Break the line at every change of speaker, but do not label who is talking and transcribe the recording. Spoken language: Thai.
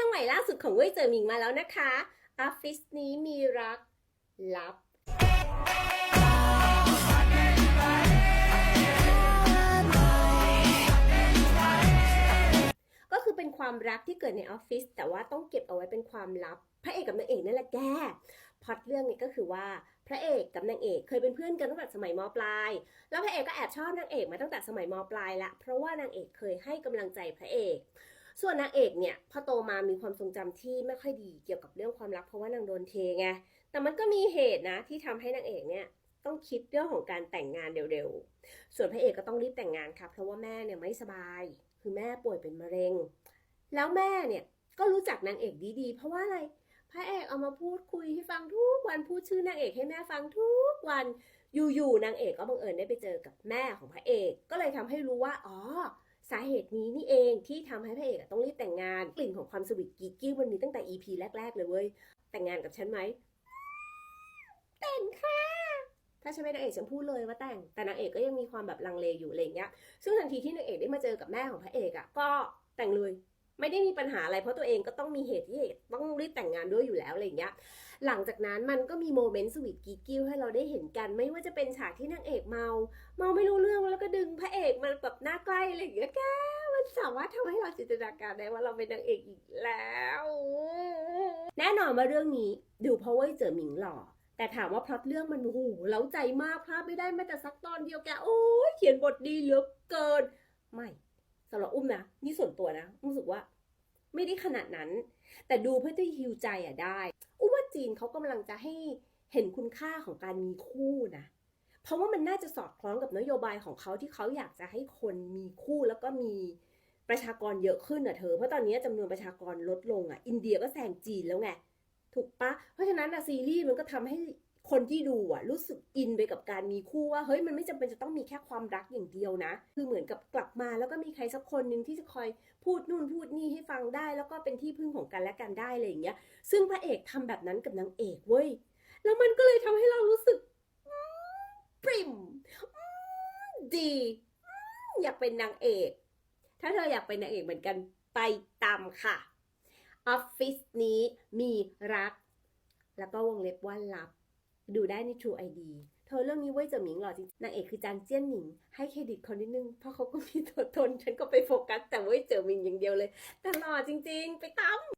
รื่องใหม่ล่าสุดของเว่ยเจอหมิงมาแล้วนะคะออฟฟิศนี้มีรักลับ ก็คือเป็นความรักที่เกิดในออฟฟิศแต่ว่าต้องเก็บเอาไว้เป็นความลับ พระเอกกับนางเอกนั่นแหละแกพอตเรื่องนี้ก็คือว่าพระเอกกับนางเอกเคยเป็นเพื่อนกันตั้งแต่สมัยมปลาย แล้วพระเอกก็แอบชอบนางเอกมาตั้งแต่สมัยมปลายละเพราะว่านางเอกเคยให้กำลังใจพระเอก ส่วนนางเอกเนี่ยพอโตมามีความทรงจำที่ไม่ค่อยดีเกี่ยวกับเรื่องความรักเพราะว่านางโดนเทไง แต่มันก็มีเหตุนะที่ทำให้นางเอกเนี่ยต้องคิดเรื่องของการแต่งงานเร็วๆ ส่วนพระเอกก็ต้องรีบแต่งงานค่ะเพราะว่าแม่เนี่ยไม่สบาย คือแม่ป่วยเป็นมะเร็ง แล้วแม่เนี่ยก็รู้จักนางเอกดีๆ เพราะว่าอะไร พระเอกเอามาพูดคุยให้ฟังทุกวันพูดชื่อนางเอกให้แม่ฟังทุกวัน อยู่ๆนางเอกก็บังเอิญได้ไปเจอกับแม่ของพระเอก ก็เลยทำให้รู้ว่า อ๋อ สาเหตุนี้นี่เองที่ทำให้พระเอกต้องรีบแต่งงาน กลิ่นของความสวีทกิ๊กกิ้วมันมีตั้งแต่ EP แรก ๆ เลยเว้ย แต่งงานกับฉันไหม แต่งค่ะ ถ้าฉันเป็นนางเอกฉันพูดเลยว่าแต่ง แต่นางเอกก็ยังมีความแบบลังเลอยู่อะไรเงี้ย ซึ่งทันทีที่นางเอกได้มาเจอกับแม่ของพระเอกอะก็แต่งเลย ไม่ได้มีปัญหาอะไรเพราะตัวเองก็ต้องมีเหตุที่ต้องรีบแต่งงานด้วยอยู่แล้วอะไรอย่างเงี้ยหลังจากนั้นมันก็มีโมเมนต์สวีทกิ๊กกิ้วให้เราได้เห็นกัน ไม่ว่าจะเป็นฉากที่นางเอกเมา เมาไม่รู้เรื่องแล้วก็ดึงพระเอกมาแบบหน้าใกล้อะไรอย่างเงี้ยแกมันสามารถทำให้เราจินตนาการได้ว่าเราเป็นนางเอกอีกแล้ว แน่นอนว่าเรื่องนี้ดูเพราะว่าเจอหมิงหล่อแต่ถามว่าพล็อตเรื่องมันโอ้โหเล้าใจมากพลาดไม่ได้แม้แต่สักตอนเดียวแกโอ้ยเขียนบทดีเหลือเกิน ไม่ สำหรับอุ้มนะนี่ส่วนตัวนะรู้สึกว่าไม่ได้ขนาดนั้น แต่ดูเพื่อที่ฮิวใจอะได้ อุ้มว่าจีนเขากำลังจะให้เห็นคุณค่าของการมีคู่นะ เพราะว่ามันน่าจะสอดคล้องกับนโยบายของเขาที่เขาอยากจะให้คนมีคู่แล้วก็มีประชากรเยอะขึ้นอะเธอ เพราะตอนนี้จำนวนประชากรลดลงอะ อินเดียก็แซงจีนแล้วไง ถูกปะ เพราะฉะนั้นอะซีรีส์มันก็ทำให้ คนที่ดูอะรู้สึกอินไปกับการมีคู่ว่าเฮ้ยมันไม่จำเป็นจะต้องมีแค่ความรักอย่างเดียวนะ คือเหมือนกับกลับมาแล้วก็มีใครสักคนหนึ่งที่จะคอยพูดนู่นพูดนี่ให้ฟังได้ แล้วก็เป็นที่พึ่งของกันและกันได้อะไรอย่างเงี้ย ซึ่งพระเอกทำแบบนั้นกับนางเอกเว้ยแล้วมันก็เลยทำให้เรารู้สึกปริมดีอืมอยากเป็นนางเอก ถ้าเธออยากเป็นนางเอกเหมือนกันไปตามค่ะออฟฟิศนี้มีรัก แล้วก็วงเล็บว่าลับ ดูได้ใน True ID เธอเรื่องนี้เว้ยเจ๋อหมิงหล่อจริงนางเอกคือจางเจี้ยนหนิง ให้เครดิตเขานิดนึง เพราะเขาก็มีตัวตน ฉันก็ไปโฟกัสแต่เว้ยเจ๋อหมิงอย่างเดียวเลย แต่หล่อจริง ๆ ไปตาม